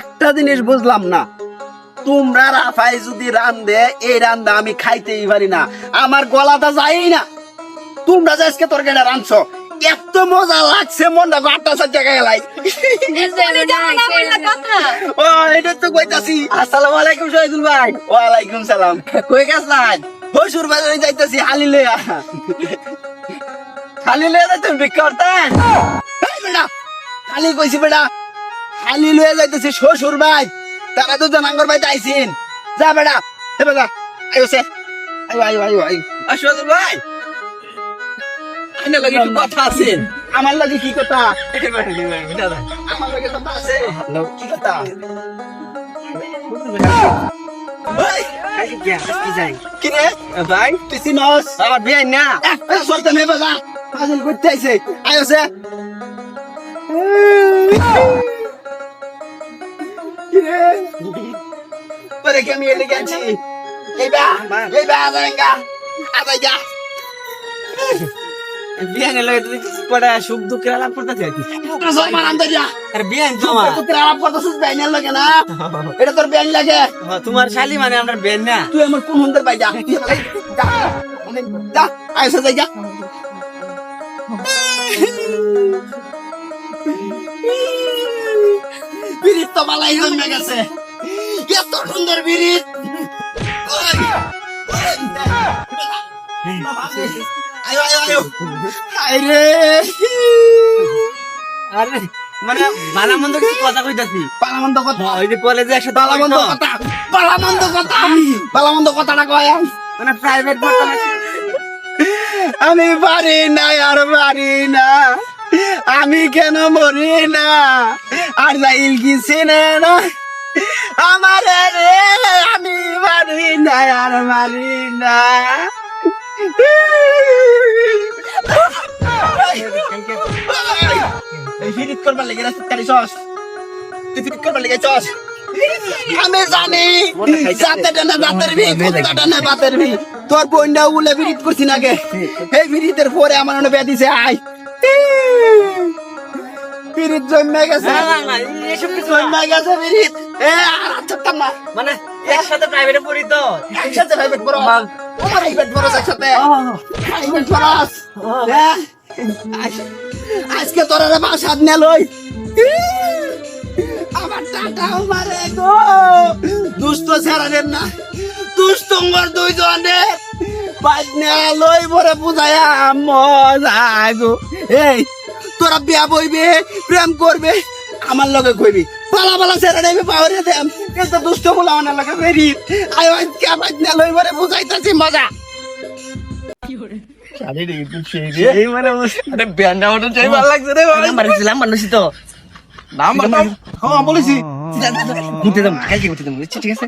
একটা জিনিস বুঝলাম না। তোমরা রাফাই যদি রান্ধে এই রান্দা আমি খাইতেই পারি না। আমার গলাটা যাই না। তোমরা যে আজকে তরকারিটা রাঁধছো, এত মজা লাগছে মনটা গাঁটটা সাথে গেলাই ও, এটা তো কইতাছি। আসসালামু আলাইকুম ভাই। সালাম। কই হসুর বাজারে যাইতাছি, হালি লেগে তুমি বিক্রি করতেন খালি কইছি বেটা খালি লইয়া যাইতেছি শ্বশুর ভাই। তারা তো জানাঙ্গর ভাই আইছিন। যা বেটা হে বেটা আইও সে আইও আইও আইও আইও। আর শহীদুল ভাই আইনা লাগে একটু কথা আছে। আমার লাগে কি কথা? আমার লাগে কথা আছে। কি কথা? রে? ভাই তুই চিনস আমার বিয়ে না। করতে আইছে। সে কি রে পরে কি আমি এলে গেছি এই বা এই বা আদাঙ্গা আদাই যা বিয়ে নিলে তুই পড়া সুখ দুঃখের আলাপ করতেছি তোর সমান আন্দা যা আর বিয়ে তোমার তোর আলাপ করতেছিস ব্যাইনের লাগে না এটা তোর ব্যাইন লাগে তোমার শালি মানে আমরা বিয়ে না তুই আমার কোন হন্দের পাই যা যা আইসা যাই যা বিরিত তো বালাই জন্মে গেছে। এত সুন্দর বিরিত আয়ো আয়ো আয়ো। আরে মানে কিছু কথা কইতাছি। পালামন্দ কথা? ওই যে কলেজে একসাথে পালামন্দ কথা? পালামন্দ কথা? পালামন্দ কথাটা কয়? মানে প্রাইভেট আমি পারি না আর পারি না। আমি কেন মরি না? আর যাইল কি চিনে না? আমার রে আমি পারি না আর মারি না। ফিরিত করবার লেগে রাস্তা কাটি চস। তুই ফিরিত করবার লেগে চস। আমি জানি যাতে ডানা দাঁতের ভি কুত্তা ডানা বাতের ভি। তোর বইন্ডা উলে বিরিত করছি নাগে এই বিরিতের পরে আমার মনে বেদিছে আই বিরিত জন্মে গেছে। না, না, না, এসব কিছু না। জন্মে গেছে বিরিত এ থাকতাম না মানে একসাথে প্রাইভেটে পড়ি তো। একসাথে প্রাইভেট বড় বাল। প্রাইভেট বড় একসাথে। প্রাইভেট বড়স আজকে তোরা রে বাসাদ নে লই। আমার টাটা মারে গো। দুষ্ট ছাড়ালেন না। দুষ্টঙ্গর দুইজনে। বাজ নেয়া লই বরে বুঝায়া মজা গো। এই তোরা বিয়া বইবে প্রেম করবে আমার লগে কইবি পালা পালা ছেড়ে নেবে পাওয়ারে দেম। কিন্তু দুষ্ট বলে আমার লগে বেরি আয় আজকে বাজ নেয়া লই বরে বুঝাইতাছি মজা। এই মানে আরে ব্যান্ডা মতো চাই ভালো লাগছে রে ভাই। নাম্বার দিলাম মানুষই তো। নাম্বার হ্যাঁ বলেছি। ঘুরতে দাম কালকে ঘুরতে দাম ঠিক আছে?